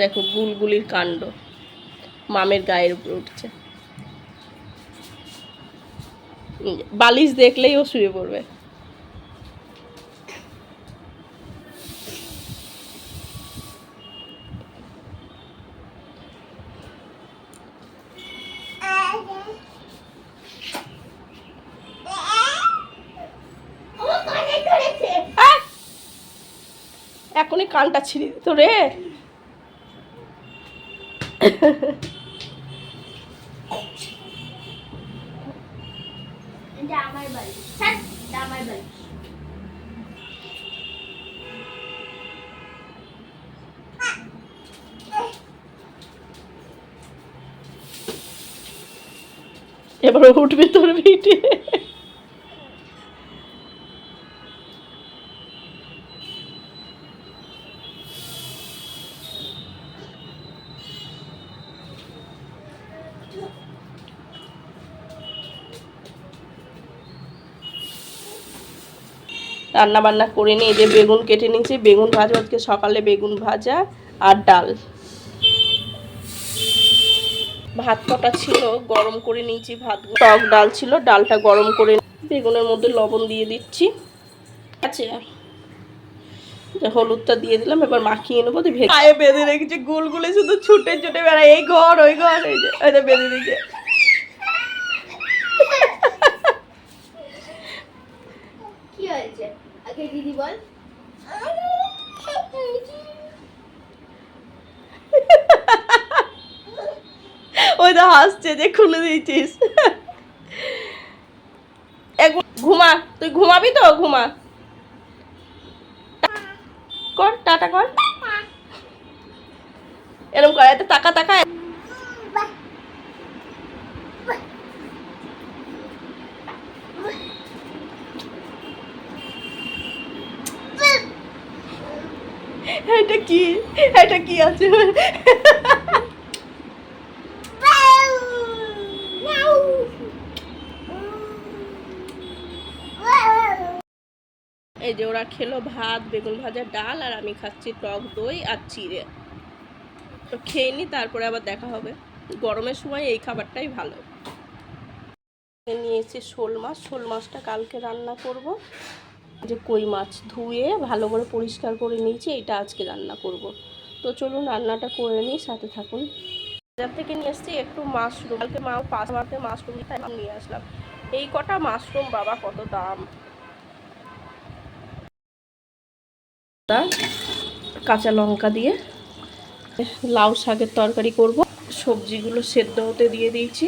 দেখো গুলগুলির কাণ্ড। মামের গায়ের উপরে উঠছে। বালিশ দেখলেই ও শুয়ে পড়বে। এখনই কানটা ছিঁড়ে দিত রে বাড়ি। বাড়ি। এবার উঠবে তোর ভিটে। রান্না বান্না করে নিয়ে যে বেগুন কেটে নিয়েছি। বেগুন ভাজা আজকে সকালে বেগুন ভাজা আর ডাল। ভাত কটা ছিল? গরম করে নিয়েছি ভাত। টক ডাল ছিল। ডালটা গরম করে বেগুনের মধ্যে লবণ দিয়ে দিচ্ছি। যে হলুদটা দিয়ে দিলাম এবার মাখিয়ে নেব দিয়ে ভেজে পায়ে বেঁধে রেখেছে গুলগুলে শুধু ছুটে ছুটে বেড়ায়। এই ঘর ওই ঘর এই যে যে বেঁধে দিয়েছে। কি হয়েছে? আগে দিদি বল। ওই তো হাসছে যে খুলে দিয়েছিস। ঘুমা তুই ঘুমাবি তো? ঘুমা। কর টাটা কর। এরকম কর এত টাকা টাকা এটা কি? এটা কি আছে? এই যে ওরা খেলো ভাত, বেগুন ভাজা, ডাল, আর আমি খাচ্ছি টক দই আর চিড়ে। তো খেয়ে নি, তারপরে আবার দেখা হবে। গরমের সময় এই খাবারটাই ভালো। নিয়ে এসেছি শোল মাছ। শোল মাছটা কালকে রান্না করব। যে কই মাছ ধুয়ে ভালো করে পরিষ্কার করে নিয়েছি এটা আজকে রান্না করব। তো চলুন রান্নাটা করে নিই, সাথে থাকুন। বাজার থেকে নিয়ে এসেছি একটু মাশরুম। কালকে মা পাঁচ মারতে মাশরুম নিয়ে আসলাম। এই কটা মাশরুম বাবা, কত দাম? তা কাঁচা লঙ্কা দিয়ে লাউ শাকের তরকারি করব। সবজিগুলো সেদ্ধ হতে দিয়ে দিয়েছি।